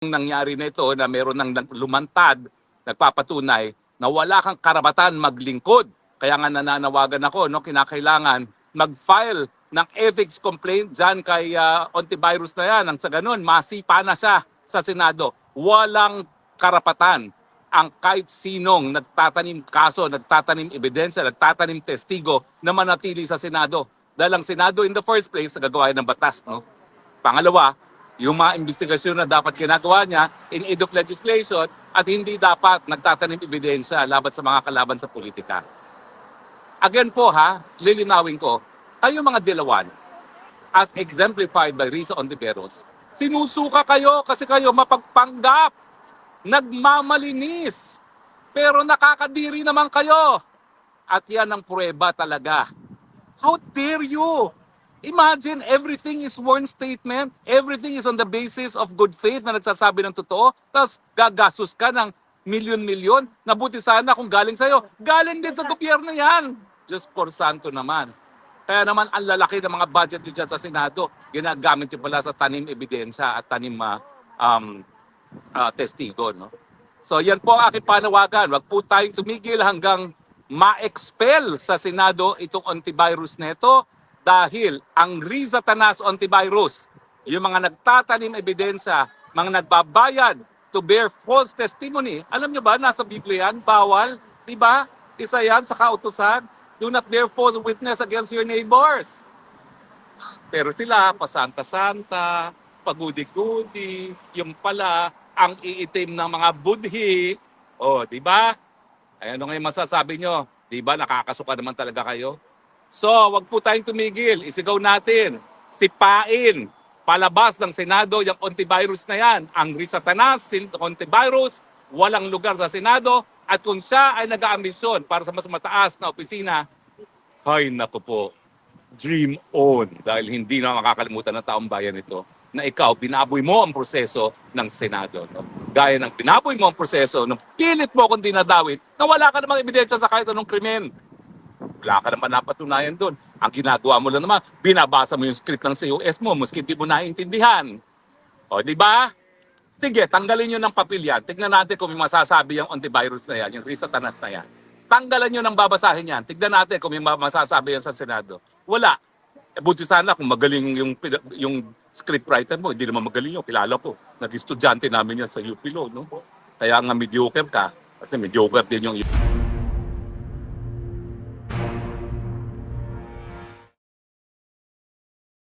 nangyari na ito na meron ng lumantad, nagpapatunay na wala kang karapatan maglingkod. Kaya nga nananawagan ako, no, kinakailangan mag-file ng ethics complaint dyan kay ah, antivirus na yan. Ang sa ganun, masipa na siya sa Senado. Walang karapatan ang kahit sinong nagtatanim kaso, nagtatanim ebidensya, nagtatanim testigo na manatili sa Senado. Dahil ang Senado in the first place, nagagawa ng batas. No? Pangalawa, yung mga investigasyon na dapat ginagawa niya in aid legislation at hindi dapat nagtatanim ebidensya laban sa mga kalaban sa politika. Again po ha, lilinawin ko, kayo mga dilawan, as exemplified by Risa Ontiveros, sinusuka kayo kasi kayo mapagpanggap, nagmamalinis, pero nakakadiri naman kayo. At yan ang prueba talaga. How dare you? Imagine everything is sworn statement, everything is on the basis of good faith na nagsasabi ng totoo, tapos gagastos ka ng milyon-milyon, nabuti sana kung galing sa'yo. Galing din sa gobyerno yan. Just for santo naman. Kaya naman ang lalaki ng mga budget nyo dyan sa Senado, ginagamit nyo pala sa tanim ebidensya at tanim ah, um, ah, testigo. No? So yan po ang aking panawagan. Huwag po tayong tumigil hanggang ma-expel sa Senado itong antivirus neto dahil ang Riza Tanas antivirus, yung mga nagtatanim ebidensya, mga nagbabayad to bear false testimony, alam nyo ba, nasa Biblia yan, bawal, di ba? Isa yan sa kautusan, do not bear false witness against your neighbors. Pero sila, pasanta-santa, pagudi-gudi, yung pala, ang iitim ng mga budhi. O, di ba? Ay, ano ngayon masasabi nyo? Di ba, nakakasuka naman talaga kayo? So, wag po tayong tumigil. Isigaw natin. Sipain. Palabas ng Senado yung antivirus na yan. Ang Risatanas, antivirus, walang lugar sa Senado. At kung siya ay nag-aambisyon para sa mas mataas na opisina, ay naku po, dream on. Dahil hindi na makakalimutan ng taong bayan ito na ikaw, binaboy mo ang proseso ng Senado. No? Gaya ng binaboy mo ang proseso, nung pilit mo kung dinadawit, na wala ka namang ebidensya sa kahit anong krimen. Wala ka naman napatunayan doon. Ang ginagawa mo lang naman, binabasa mo yung script ng COS mo, maski di mo naiintindihan. O, di ba? Sige, tanggalin nyo ng papel yan. Tignan natin kung may masasabi yung antivirus na yan, yung risatanas na yan. Tanggalan nyo ng babasahin yan. Tignan natin kung may ma- masasabi yan sa Senado. Wala. Eh, buti sana kung magaling yung, yung scriptwriter mo. Hindi naman magaling yun. Kilala ko. Nag-estudyante namin yan sa UP Law. No? Kaya nga mediocre ka. Kasi mediocre din yung